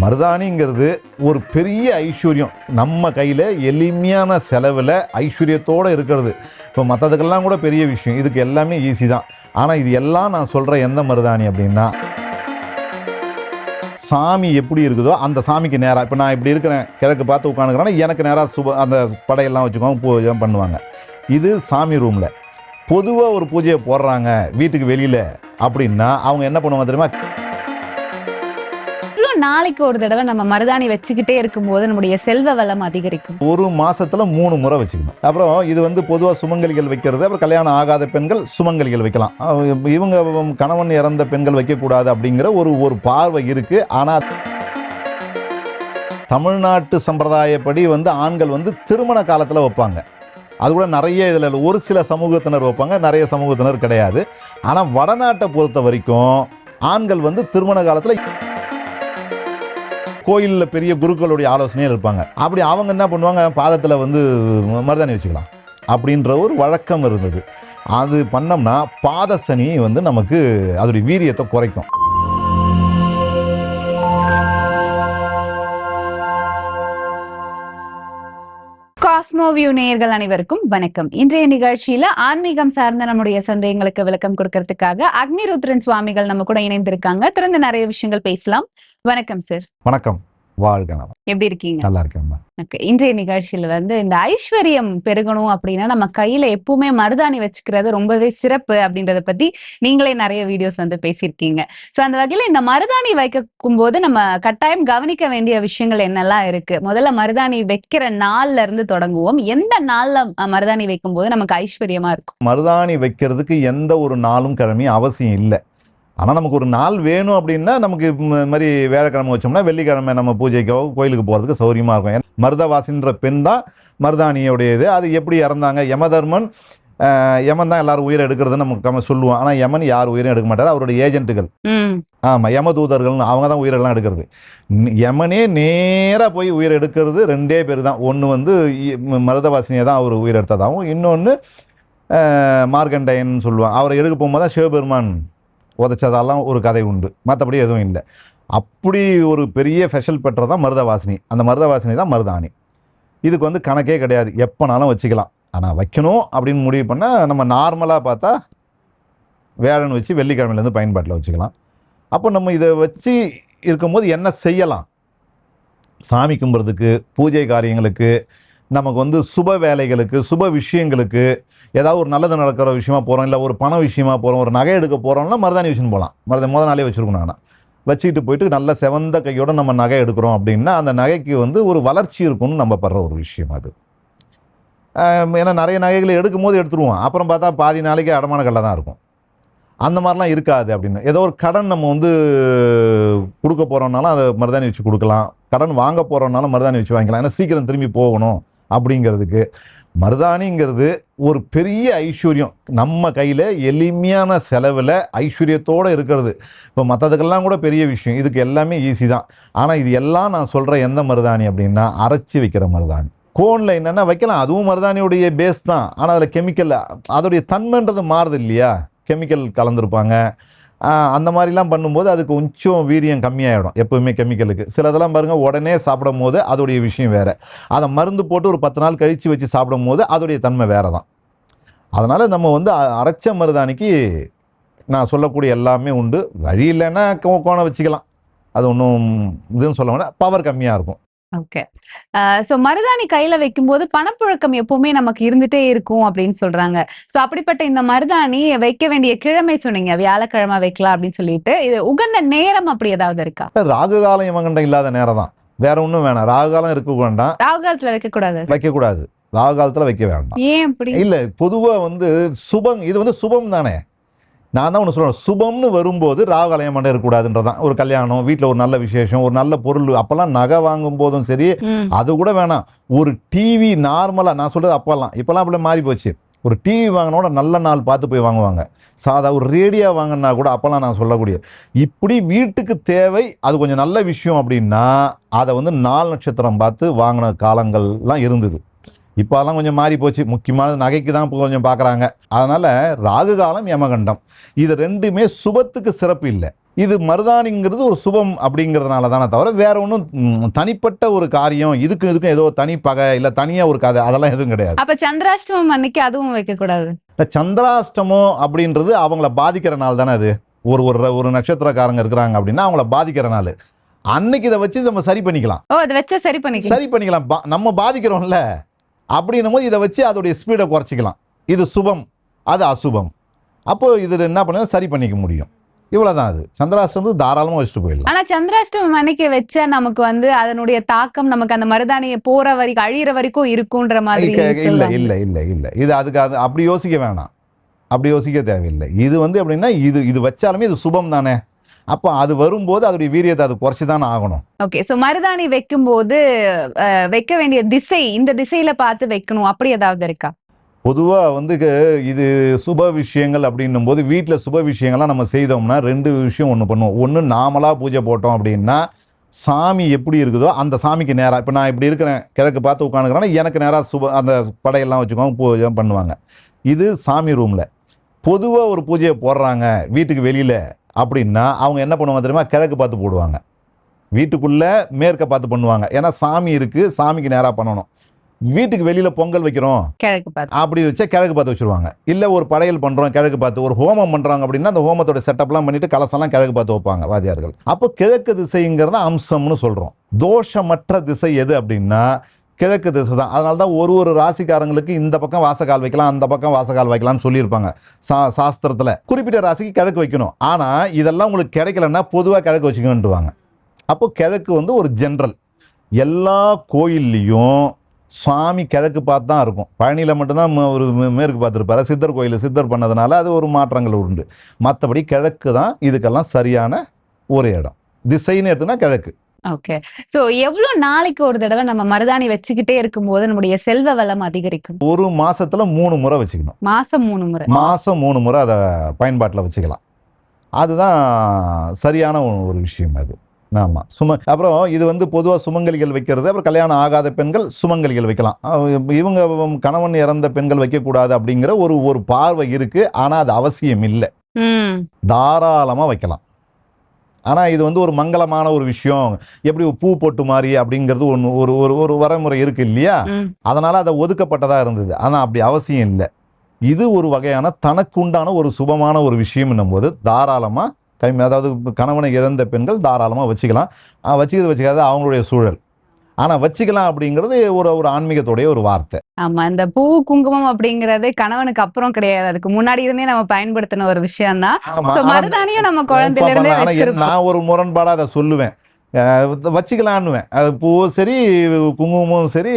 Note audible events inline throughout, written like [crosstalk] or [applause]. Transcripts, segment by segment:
மருதாணிங்கிறது ஒரு பெரிய ஐஸ்வர்யம். நம்ம கையில் எளிமையான செலவில் ஐஸ்வர்யத்தோடு இருக்கிறது. இப்போ மற்றதுக்கெல்லாம் கூட பெரிய விஷயம். இதுக்கு எல்லாமே ஈஸி தான். ஆனால் இது எல்லாம் நான் சொல்கிற எந்த மருதாணி அப்படின்னா சாமி எப்படி இருக்குதோ அந்த சாமிக்கு நேராக இப்போ நான் இப்படி இருக்கிறேன் கிழக்கு பார்த்து உட்காந்துக்கிறேன்னா எனக்கு நேராக சுப அந்த படையெல்லாம் வச்சுக்கோங்க பூஜை பண்ணுவாங்க. இது சாமி ரூமில். பொதுவாக ஒரு பூஜையை போடுறாங்க வீட்டுக்கு வெளியில். அப்படின்னா அவங்க என்ன பண்ணுவாங்க தெரியுமா? நாளைக்கு ஒரு தடவை நம்ம மருதாணி வச்சுக்கிட்டே இருக்கும்போது நம்முடைய செல்வ வளம் அதிகரிக்கும். ஒரு மாசத்துல மூணு முறை வச்சுக்கணும். அப்புறம் இது வந்து பொதுவாக சுமங்கலிகள் வைக்கிறது அப்புறம் கல்யாணம் ஆகாத பெண்கள் சுமங்கலிகள் வைக்கலாம். இவங்க கணவன் இறந்த பெண்கள் வைக்கக்கூடாது அப்படிங்கிற ஒரு ஒரு பார்வை இருக்கு. ஆனால் தமிழ்நாட்டு சம்பிரதாயப்படி வந்து ஆண்கள் வந்து திருமண காலத்தில் வைப்பாங்க. அது கூட நிறைய இதில் ஒரு சில சமூகத்தினர் வைப்பாங்க நிறைய சமூகத்தினர் கிடையாது. ஆனால் வடநாட்டை பொறுத்த வரைக்கும் ஆண்கள் வந்து திருமண காலத்தில் கோயிலில் பெரிய குருக்களுடைய ஆலோசனையில் இருப்பாங்க. அப்படி அவங்க என்ன பண்ணுவாங்க? பாதத்தில் வந்து மருதாணி வச்சுக்கலாம். அப்படின்ற ஒரு வழக்கம் இருந்தது. அது பண்ணோம்னா பாதசனி வந்து நமக்கு அதோடைய வீரியத்தை குறைக்கும். காஸ்மோவியூ நேயர்கள் அனைவருக்கும் வணக்கம். இன்றைய நிகழ்ச்சியில ஆன்மீகம் சார்ந்த நம்முடைய சந்தேகங்களுக்கு விளக்கம் கொடுக்கறதுக்காக அக்னிருத்ரன் சுவாமிகள் நம்ம கூட இணைந்திருக்காங்க. தொடர்ந்து நிறைய விஷயங்கள் பேசலாம். வணக்கம் சார் வணக்கம். வாழ்க நலம். எப்படி இருக்கீங்க? நல்லா இருக்கேன்மா Okay. இன்றைய நிகழ்ச்சியில வந்து இந்த ஐஸ்வர்யம் பெருகணும் அப்படின்னா நம்ம கையில எப்பவுமே மருதாணி வச்சுக்கிறது ரொம்பவே சிறப்பு அப்படின்றத பத்தி நீங்களே நிறைய வீடியோஸ் வந்து பேசியிருக்கீங்க. சோ அந்த வகையில இந்த மருதாணி வைக்கும் போது நம்ம கட்டாயம் கவனிக்க வேண்டிய விஷயங்கள் என்னெல்லாம் இருக்கு? முதல்ல மருதாணி வைக்கிற நாள்ல இருந்து தொடங்குவோம். எந்த நாள்ல மருதாணி வைக்கும் போது நமக்கு ஐஸ்வர்யமா இருக்கும்? மருதாணி வைக்கிறதுக்கு எந்த ஒரு நாளும் கிழமையும் அவசியம் இல்லை. ஆனால் நமக்கு ஒரு நாள் வேணும் அப்படின்னா நமக்கு இந்த மாதிரி வேலைக்கிழமை வச்சோம்னா வெள்ளிக்கிழமை நம்ம பூஜைக்கோ கோயிலுக்கு போகிறதுக்கு சௌரியமாக இருக்கும். ஏன்னா மருதவாசின்ற பெண் தான் மருதாணியோடைய இது அது எப்படி இறந்தாங்க? யமதர்மன் யமன் தான் எல்லாரும் உயிரை எடுக்கிறதுன்னு நமக்கு சொல்லுவோம். ஆனால் யமன் யார் உயிரும் எடுக்க மாட்டார். அவருடைய ஏஜென்ட்டுகள். ஆமாம் யமதூதர்கள்னு அவங்க தான் உயிரெல்லாம் எடுக்கிறது. யமனே நேராக போய் உயிர் எடுக்கிறது ரெண்டே பேர் தான். ஒன்று வந்து மருதவாசினியை தான் அவர் உயிர் எடுத்ததாகவும் இன்னொன்று மார்கண்டையன் சொல்லுவான் அவரை எடுக்க போகும்போது தான் சிவபெருமான் உதச்சதெல்லாம் ஒரு கதை உண்டு. மற்றபடி எதுவும் இல்லை. அப்படி ஒரு பெரிய ஃபெஷல் பெற்றதான் மருதவாசினி. அந்த மருதவாசினி தான் மருதாணி. இதுக்கு வந்து கணக்கே கிடையாது. எப்போனாலும் வச்சுக்கலாம். ஆனால் வைக்கணும் அப்படின்னு முடிவு பண்ணால் நம்ம நார்மலாக பார்த்தா வேழன் வச்சு வெள்ளிக்கிழமையிலேருந்து பயன்பாட்டில் வச்சுக்கலாம். அப்போ நம்ம இதை வச்சு இருக்கும்போது என்ன செய்யலாம்? சாமி கும்பிட்றதுக்கு பூஜை காரியங்களுக்கு நமக்கு வந்து சுப வேலைகளுக்கு சுப விஷயங்களுக்கு ஏதாவது ஒரு நல்லது நடக்கிற விஷயமா போகிறோம் இல்லை ஒரு பண விஷயமா போகிறோம் ஒரு நகை எடுக்க போகிறோம்னா மருதாணி வச்சுன்னு போகலாம் மருத முத நாளே வச்சுருக்கணும் ஆனால் வச்சுக்கிட்டு போயிட்டு நல்ல செவந்த கையோடு நம்ம நகை எடுக்கிறோம் அப்படின்னா அந்த நகைக்கு வந்து ஒரு வளர்ச்சி இருக்கும்னு நம்ம படுற ஒரு விஷயம் அது. ஏன்னா நிறைய நகைகளை எடுக்கும் போது எடுத்துருவோம். அப்புறம் பார்த்தா பாதி நாளைக்கு அடமான கல்ல தான் இருக்கும். அந்த மாதிரிலாம் இருக்காது அப்படின்னு. ஏதோ ஒரு கடன் நம்ம வந்து கொடுக்க போகிறோம்னாலும் அதை மருதாணி வச்சு கொடுக்கலாம். கடன் வாங்க போகிறோம்னாலும் மருதாணி வச்சு வாங்கிக்கலாம். ஏன்னா சீக்கிரம் திரும்பி போகணும். அப்படிங்கிறதுக்கு மருதாணிங்கிறது ஒரு பெரிய ஐஸ்வர்யம். நம்ம கையில் எளிமையான செலவில் ஐஸ்வர்யத்தோடு இருக்கிறது. இப்போ மற்றதுக்கெல்லாம் கூட பெரிய விஷயம். இதுக்கு எல்லாமே ஈஸி தான். ஆனால் இது எல்லாம் நான் சொல்கிற எந்த மருதாணி அப்படின்னா அரைச்சி வைக்கிற மருதாணி. கோனில் என்னென்னா வைக்கலாம். அதுவும் மருதாணியுடைய பேஸ் தான். ஆனால் அதில் கெமிக்கல் அதோடைய தன்மைன்றது மாறுது இல்லையா? கெமிக்கல் கலந்துருப்பாங்க. அந்த மாதிரிலாம் பண்ணும்போது அதுக்கு கொஞ்சம் வீரியம் கம்மியாயிடும் எப்போவுமே கெமிக்கலுக்கு. சிலதெல்லாம் பாருங்கள் உடனே சாப்பிடும் போது அதோடைய விஷயம் வேறு. அதை மருந்து போட்டு ஒரு பத்து நாள் கழித்து வச்சு சாப்பிடும் போது அதோடைய தன்மை வேறு தான் அதனால் நம்ம வந்து அ- அரைச்ச மருதாணிக்கு நான் சொல்லக்கூடிய எல்லாமே உண்டு. வழி இல்லைன்னா கோ- கோணம் வச்சுக்கலாம். அது ஒன்றும் இதுன்னு சொல்ல வேண்டாம் பவர் கம்மியாக இருக்கும். ஓகே. சோ மருதாணி கையில வைக்கும்போது பணப்புழக்கம் எப்பவுமே நமக்கு இருந்துட்டே இருக்கும் அப்படின்னு சொல்றாங்க. சோ அப்படிப்பட்ட இந்த மருதாணி வைக்க வேண்டிய கிழமை சொன்னீங்க வியாழக்கிழமை வைக்கலாம் அப்படின்னு சொல்லிட்டு இது உகந்த நேரம் அப்படி ஏதாவது இருக்கா? ராகு காலம் இவங்கண்ட இல்லாத நேரம் தான். வேற ஒன்றும் வேணாம். ராகு காலம் இருக்க வேண்டாம். ராகு காலத்துல வைக்க கூடாது வைக்கக்கூடாது. ராகு காலத்தில் வைக்க வேண்டாம். ஏன் அப்படி? இல்லை பொதுவாக வந்து சுபம் இது வந்து சுபம் தானே. நான் தான் ஒன்று சொல்கிறேன் சுபம்னு வரும்போது ராகலயம் பண்ண இருக்கக்கூடாதுன்றதான் ஒரு கல்யாணம் வீட்டில் ஒரு நல்ல விசேஷம் ஒரு நல்ல பொருள் அப்போல்லாம் நகை வாங்கும் போதும் சரி அது கூட வேணாம். ஒரு டிவி நார்மலாக நான் சொல்கிறது அப்போல்லாம். இப்போல்லாம் அப்படியே மாறி போச்சு. ஒரு டிவி வாங்கினோட நல்ல நாள் பார்த்து போய் வாங்குவாங்க. சாதா ஒரு ரேடியோ வாங்கினா கூட அப்போல்லாம் நான் சொல்லக்கூடிய இப்படி வீட்டுக்கு தேவை அது கொஞ்சம் நல்ல விஷயம் அப்படின்னா அதை வந்து நாள் நட்சத்திரம் பார்த்து வாங்கின காலங்கள்லாம் இருந்தது. இப்போ அதெல்லாம் கொஞ்சம் மாறி போச்சு. முக்கியமானது நகைக்கு தான் இப்போ கொஞ்சம் பார்க்குறாங்க. அதனால் ராகு காலம் யமகண்டம். இது ரெண்டுமே சுபத்துக்கு சிறப்பு இல்லை. இது மருதாணிங்கிறது ஒரு சுபம் அப்படிங்கிறதுனால தானே தவிர வேற ஒன்றும் தனிப்பட்ட ஒரு காரியம் இதுக்கும் இதுக்கும் ஏதோ தனி பகை இல்லை தனியாக ஒரு கதை அதெல்லாம் எதுவும் கிடையாது. அப்ப சந்திராஷ்டமம் அன்னைக்கு அதுவும் வைக்க கூடாது இந்த சந்திராஷ்டமம் அப்படின்றது அவங்கள பாதிக்கிற நாள் தானே அது. ஒரு ஒரு ஒரு நட்சத்திரக்காரங்க இருக்கிறாங்க அப்படின்னா அவங்கள பாதிக்கிற நாள். அன்னைக்கு இதை வச்சு நம்ம சரி பண்ணிக்கலாம். ஓ அது வச்சா சரி பண்ணிக்கலாம். சரி பண்ணிக்கலாம். நம்ம பாதிக்கிறோம்ல. அப்படின்னும் போது இதை வச்சு அதோடைய ஸ்பீடை குறைச்சிக்கலாம். இது சுபம் அது அசுபம். அப்போ இது என்ன பண்ண சரி பண்ணிக்க முடியும். இவ்வளவுதான் அது. சந்திராஷ்டமம் தாராளமாக வச்சுட்டு போயிடலாம். ஆனா சந்திராஷ்டமம் அன்னைக்கு வச்சா நமக்கு வந்து அதனுடைய தாக்கம் நமக்கு அந்த மருதாணியை போற வரைக்கும் அழியிற வரைக்கும் இருக்குன்ற மாதிரி இல்ல. இல்ல இல்ல இல்ல. இது அதுக்கு அது அப்படி யோசிக்க வேணாம். அப்படி யோசிக்க தேவையில்லை. இது வந்து எப்படின்னா இது இது வச்சாலுமே இது சுபம் தானே. அப்போ அது வரும்போது அதோடைய வீரியத்தை அது குறைச்சி தானே ஆகணும். ஓகே சோ மருதாணி வைக்கும்போது வைக்க வேண்டிய திசை இந்த திசையில பார்த்து வைக்கணும். அப்படி ஏதாவது இருக்கா? பொதுவாக வந்து இது சுப விஷயங்கள் அப்படின்னும் போது வீட்டில் சுப விஷயங்கள்லாம் நம்ம செய்தோம்னா ரெண்டு விஷயம் ஒன்று பண்ணுவோம். ஒன்று நாமளாக பூஜை போட்டோம் அப்படின்னா சாமி எப்படி இருக்குதோ அந்த சாமிக்கு நேராக இப்போ நான் இப்படி இருக்கிறேன் கிழக்கு பார்த்து உட்காந்துக்கிறேன்னா எனக்கு நேராக சுப அந்த படையெல்லாம் வச்சுக்கோங்க பூஜை பண்ணுவாங்க. இது சாமி ரூமில். பொதுவாக ஒரு பூஜையை போடுறாங்க வீட்டுக்கு வெளியில். அப்படின்னா அவங்க என்ன பண்ணுவாங்க தெரியுமா? கிழக்கு பார்த்து போடுவாங்க. வீட்டுக்குள்ளே மேற்க பார்த்து பண்ணுவாங்க. ஏன்னா சாமி இருக்குது சாமிக்கு நேராக பண்ணணும். வீட்டுக்கு வெளியில் பொங்கல் வைக்கிறோம். கிழக்கு பார்த்து. அப்படி வச்சா கிழக்கு பார்த்து வச்சுருவாங்க. இல்லை ஒரு படையல் பண்ணுறோம் கிழக்கு பார்த்து. ஒரு ஹோமம் பண்ணுறாங்க அப்படின்னா அந்த ஹோமத்தோட செட்டப்லாம் பண்ணிட்டு கலசெல்லாம் கிழக்கு பார்த்து வைப்பாங்க வாத்தியார்கள். அப்போ கிழக்கு திசைங்கிறத அம்சம்னு சொல்கிறோம் தோஷமற்ற திசை எது அப்படின்னா கிழக்கு திசை தான். அதனால தான் ஒரு ஒரு ராசிக்காரங்களுக்கு இந்த பக்கம் வாசக்கால் வைக்கலாம் அந்த பக்கம் வாசக்கால் வைக்கலாம்னு சொல்லியிருப்பாங்க. சா சாஸ்திரத்தில். குறிப்பிட்ட ராசிக்கு கிழக்கு வைக்கணும். ஆனால் இதெல்லாம் உங்களுக்கு கிடைக்கலன்னா பொதுவாக கிழக்கு வச்சுக்கணுன்ட்டுவாங்க அப்போ கிழக்கு வந்து ஒரு ஜென்ரல் எல்லா கோயில்லையும் சுவாமி கிழக்கு பார்த்து தான் இருக்கும். பழனியில் மட்டும்தான் ஒரு மேற்கு பார்த்துருப்பாரு. சித்தர் கோயில் சித்தர் பண்ணதுனால அது ஒரு மாற்றங்கள் உண்டு. மற்றபடி கிழக்கு தான் இதுக்கெல்லாம் சரியான ஒரு இடம். திசைன்னு எடுத்துனா கிழக்கு. ஓகே சோ எவ்வளவு நாளைக்கு ஒரு தடவை நம்ம மருதாணி வச்சுக்கிட்டே இருக்கும்போது நம்முடைய செல்வ வளம் அதிகரிக்கும்? ஒரு மாசத்துல மூணு முறை வச்சுக்கணும். மாசம் மூணு முறை. மாதம் மூணு முறை அதை பயன்பாட்டில் வச்சுக்கலாம். அதுதான் சரியான ஒரு- விஷயம் அது. ஆமாம் சும அப்புறம் இது வந்து பொதுவாக சுமங்கலிகள் வைக்கிறது அப்புறம் கல்யாணம் ஆகாத பெண்கள் சுமங்கலிகள் வைக்கலாம். இவங்க கணவன் இறந்த பெண்கள் வைக்கக்கூடாது அப்படிங்கிற ஒரு ஒரு பார்வை இருக்குது ஆனால் அது அவசியம் இல்லை. தாராளமாக வைக்கலாம். ஆனால் இது வந்து ஒரு மங்களமான ஒரு விஷயம். எப்படி பூ பொட்டு மாதிரி அப்படிங்கிறது ஒன்று ஒரு ஒரு ஒரு வரைமுறை இருக்குது இல்லையா? அதனால் அதை ஒதுக்கப்பட்டதாக இருந்தது. ஆனால் அப்படி அவசியம் இல்லை. இது ஒரு வகையான தனக்கு உண்டான ஒரு சுபமான ஒரு விஷயம் போது தாராளமாக கை அதாவது கணவனை இழந்த பெண்கள் தாராளமாக வச்சுக்கலாம். வச்சுக்கிறது வச்சுக்காத அவங்களுடைய சூழல். ஆனால் வச்சுக்கலாம் அப்படிங்கிறது ஒரு ஒரு ஆன்மீகத்துடைய ஒரு வார்த்தை. ஆமா இந்த பூ குங்குமம் அப்படிங்கறது கணவனுக்கு அப்புறம் கிடையாது. அதுக்கு முன்னாடி இருந்தே நம்ம பயன்படுத்தின ஒரு விஷயம் தான் ஆனா- நம்ம குழந்தையில இருந்தே ஆனா நான் ஒரு முரண்பாடாக அதை சொல்லுவேன். வச்சுக்கலான்னுவேன். அது பூவும் சரி குங்குமமும் சரி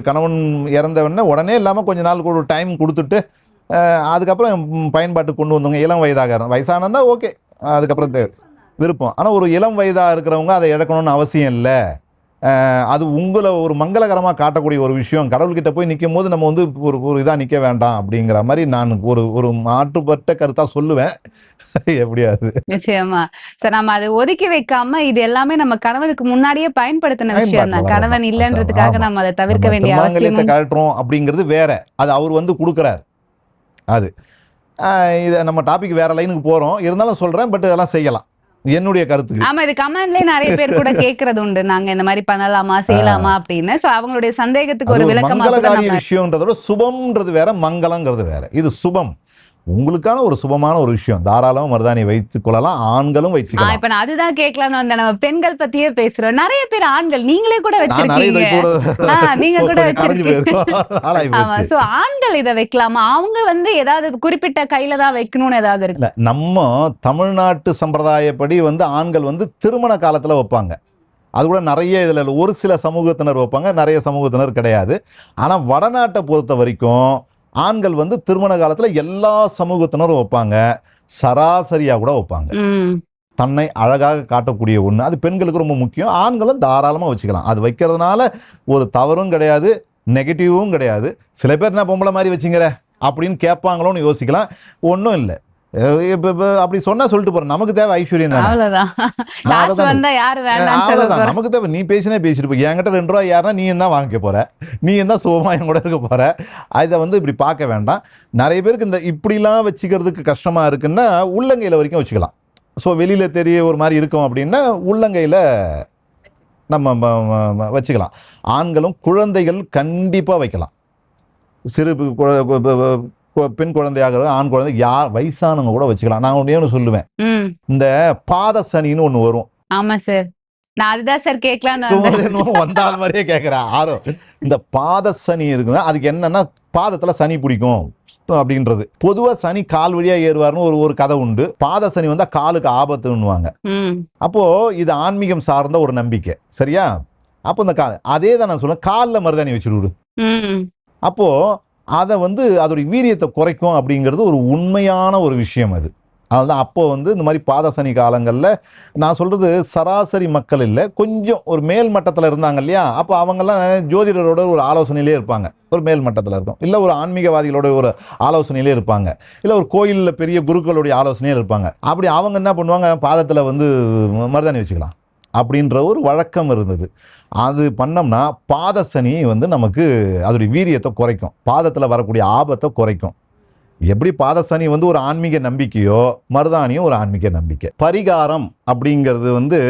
கணவன் இறந்தவொடனே உடனே இல்லாமல் கொஞ்ச நாள் ஒரு டைம் கொடுத்துட்டு அதுக்கப்புறம் ம், பயன்பாட்டுக்கு கொண்டு வந்தவங்க இளம் வயதாக இருந்த- வயசானதா ஓகே அதுக்கப்புறம் விருப்பம். ஆனால் ஒரு இளம் வயதாக இருக்கிறவங்க அதை இழக்கணும்னு அவசியம் இல்லை. அது உங்களை ஒரு மங்களகரமாக காட்டக்கூடிய ஒரு விஷயம். கடவுள்கிட்ட போய் நிற்கும் போது நம்ம வந்து ஒரு ஒரு இதாக நிற்க வேண்டாம் அப்படிங்கிற மாதிரி நான் ஒரு ஒரு மாற்றுப்பட்ட கருத்தாக சொல்லுவேன். [laughs] எப்படியாது நிச்சயமா. சார் நம்ம அதை ஒதுக்கி வைக்காம இது எல்லாமே நம்ம கணவனுக்கு முன்னாடியே பயன்படுத்தின விஷயம் தான். கணவன். இல்லைன்றதுக்காக. நம்ம அதை தவிர்க்க வேண்டிய அவசியமும் கழட்டுறோம் அப்படிங்கிறது வேற. அது அவர் வந்து கொடுக்குறாரு. அது. இதை நம்ம டாபிக் வேற லைனுக்கு போறோம். இருந்தாலும் சொல்றேன் பட் இதெல்லாம் செய்யலாம். என்னுடைய கருத்துக்கு ஆமா இது கமெண்ட்லயே நிறைய பேர் கூட கேக்குறது உண்டு. நாங்க இந்த மாதிரி பண்ணலாமா செய்யலாமா அப்படின்னு. சோ அவங்களுடைய சந்தேகத்துக்கு ஒரு ஒரு விளக்கமா கூட மங்களகாரிய நம்ம விஷயம்ன்றத விட சுபம்ன்றது வேற மங்களங்கிறது வேற. இது சுபம். உங்களுக்கான ஒரு சுபமான ஒரு விஷயம். தாராளமா மருதாணி வைத்துக் கொள்ளலாம். ஆண்களும் வச்சுக்கலாம். இப்ப நான் அதுதான் கேட்கலாம்னு வந்தேன். நம்ம பெண்கள் பத்தியே பேசுறோம். நிறைய பேர் ஆண்கள். நீங்களே கூட வச்சிருக்கீங்க. நீங்க கூட வச்சிருக்கீங்க. சோ ஆண்கள் இதை வைக்கலாமா? அவங்க வந்து ஏதாவது குறிப்பிட்ட கையில தான் வைக்கணும்னு ஏதாவது இருக்கு. நம்ம தமிழ்நாட்டு சம்பிரதாயப்படி வந்து ஆண்கள் வந்து திருமண காலத்துல வைப்பாங்க. அது கூட நிறைய இதில் ஒரு சில சமூகத்தினர் வைப்பாங்க நிறைய சமூகத்தினர் கிடையாது. ஆனால் வடநாட்டை பொறுத்த வரைக்கும் ஆண்கள் வந்து திருமண காலத்தில் எல்லா சமூகத்தினரும் வைப்பாங்க. சராசரியாக கூட வைப்பாங்க. தன்னை அழகாக காட்டக்கூடிய ஒன்று அது பெண்களுக்கு ரொம்ப முக்கியம். ஆண்களும் தாராளமாக வச்சுக்கலாம். அது வைக்கிறதுனால ஒரு தவறும் கிடையாது நெகட்டிவும் கிடையாது. சில பேர் என்ன பொம்பளை மாதிரி வச்சுங்கிற அப்படின்னு கேட்பாங்களோன்னு யோசிக்கலாம். ஒன்றும் இல்லை. அப்படி சொன்னா சொல்லிட்டு போறேன். நமக்கு தேவை ஐஸ்வர்யம் தானே? அவ்வளவுதான். நமக்கு தேவை. நீ பேசினே பேசிட்டு போய் என்கிட்ட ரெண்டு ரூபா யாருன்னா நீ தான் வாங்கிக்க போற. நீ தான் சுகமா என் கூட இருக்க போற. அதை வந்து இப்படி பார்க்க வேண்டாம். நிறைய பேருக்கு இந்த இப்படிலாம் வச்சுக்கிறதுக்கு கஷ்டமா இருக்குன்னா உள்ளங்கையில் வரைக்கும் வச்சுக்கலாம். ஸோ வெளியில் தெரிய ஒரு மாதிரி இருக்கும் அப்படின்னா உள்ளங்கையில் நம்ம வச்சுக்கலாம். ஆண்களும் குழந்தைகள் கண்டிப்பாக வைக்கலாம். சிறு பெண் குழந்தையாக ஆண் குழந்தை யார் வயசானவங்க கூட வச்சுக்கலாம். நான் ஒன்றே ஒன்று சொல்லுவேன். இந்த பாத சனின்னு ஒன்று வரும். ஆமா சார். நான் அதுதான் என்னமோ வந்தால் மாதிரியே கேட்குறேன் ஆரோ இந்த பாத சனி இருக்குன்னா அதுக்கு என்னன்னா பாதத்தில் சனி பிடிக்கும் அப்படின்றது. பொதுவாக சனி கால் வழியாக ஏறுவார்னு ஒரு ஒரு கதை உண்டு. பாத சனி வந்தால் காலுக்கு ஆபத்துன்னுவாங்க. அப்போ இது ஆன்மீகம் சார்ந்த ஒரு நம்பிக்கை. சரியா? அப்போ இந்த கால் அதே தான் நான் சொல்லுவேன் காலில் மருதாணி ம். அப்போ அதை வந்து அதோடைய வீரியத்தை குறைக்கும் அப்படிங்கிறது ஒரு உண்மையான ஒரு விஷயம் அது. அதுதான் அப்போ வந்து இந்த மாதிரி பாதசனி காலங்களில் நான் சொல்கிறது சராசரி மக்கள் இல்லை கொஞ்சம் ஒரு மேல் மட்டத்தில் இருந்தாங்க இல்லையா? அப்போ அவங்கெல்லாம் ஜோதிடரோட ஒரு ஆலோசனையிலே இருப்பாங்க. ஒரு மேல் மட்டத்தில் இருக்கும். இல்லை ஒரு ஆன்மீகவாதிகளோட ஒரு ஆலோசனையிலே இருப்பாங்க. இல்லை ஒரு கோயிலில் பெரிய குருக்களுடைய ஆலோசனையில் இருப்பாங்க. அப்படி அவங்க என்ன பண்ணுவாங்க? பாதத்தில் வந்து மருதாணி வச்சுக்கலாம். அப்படின்ற ஒரு வழக்கம் இருந்தது. அது பண்ணோம்னா பாத சனி வந்து நமக்கு அதோடைய வீரியத்தை குறைக்கும். பாதத்தில் வரக்கூடிய ஆபத்தை குறைக்கும். எப்படி பாதசனி வந்து ஒரு ஆன்மீக நம்பிக்கையோ மருதானியும் ஒரு ஆன்மீக நம்பிக்கை. பரிகாரம் அப்படிங்கிறது வந்து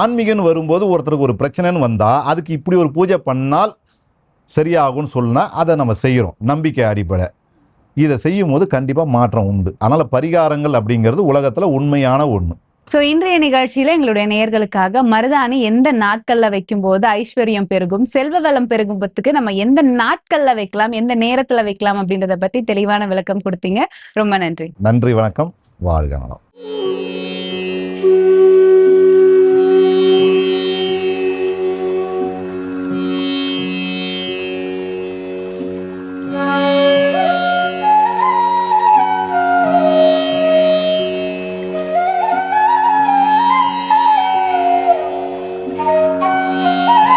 ஆன்மீகன்னு வரும்போது ஒருத்தருக்கு ஒரு பிரச்சனைன்னு வந்தால் அதுக்கு இப்படி ஒரு பூஜை பண்ணால் சரியாகும்னு சொல்லினா அதை நம்ம செய்கிறோம் நம்பிக்கை அடிப்படை. இதை செய்யும் போது கண்டிப்பாக மாற்றம் உண்டு. அதனால் பரிகாரங்கள் அப்படிங்கிறது உலகத்தில் உண்மையான ஒன்று சோ இன்றைய நிகழ்ச்சியில எங்களுடைய நேயர்களுக்காக மருதாணி எந்த நாட்கள்ல வைக்கும் போது ஐஸ்வர்யம் பெருகும் செல்வ வளம் பெருகும்பத்துக்கு நம்ம எந்த நாட்கள்ல வைக்கலாம் எந்த நேரத்துல வைக்கலாம் அப்படின்றத பத்தி தெளிவான விளக்கம் கொடுத்தீங்க. ரொம்ப நன்றி. நன்றி வணக்கம். வாழ்க நலம்